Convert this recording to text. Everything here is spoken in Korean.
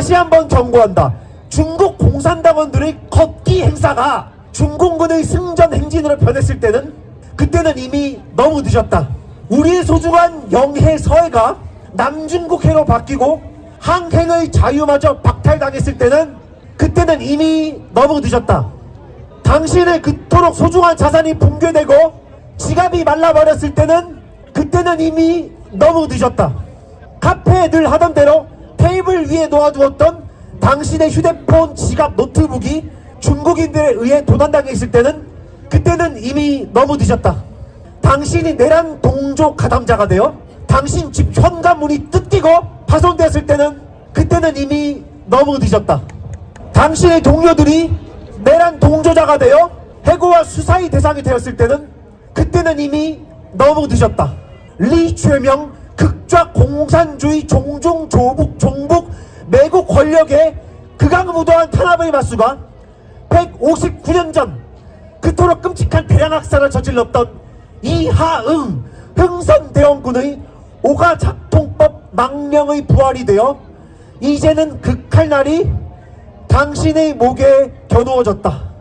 다시 한번 경고한다. 중국 공산당원들의 걷기 행사가 중공군의 승전 행진으로 변했을 때는 그때는 이미 너무 늦었다. 우리의 소중한 영해 서해가 남중국해로 바뀌고 항행의 자유마저 박탈당했을 때는 그때는 이미 너무 늦었다. 당신의 그토록 소중한 자산이 붕괴되고 지갑이 말라버렸을 때는 그때는 이미 너무 늦었다. 카페에 늘 하던 대로 위에 놓아두었던 당신의 휴대폰, 지갑, 노트북이 중국인들에 의해 도난당했을 때는 그때는 이미 너무 늦었다. 당신이 내란 동조 가담자가 되어 당신 집 현관문이 뜯기고 파손되었을 때는 그때는 이미 너무 늦었다. 당신의 동료들이 내란 동조자가 되어 해고와 수사의 대상이 되었을 때는 그때는 이미 너무 늦었다. 리최명 극좌 공산주의 종종 조북 매국 권력의 극악무도한 탄압의 마수가 159년 전 그토록 끔찍한 대량 학살을 저질렀던 이하응 흥선대원군의 오가작통법 망명의 부활이 되어 이제는 그 칼날이 당신의 목에 겨누어졌다.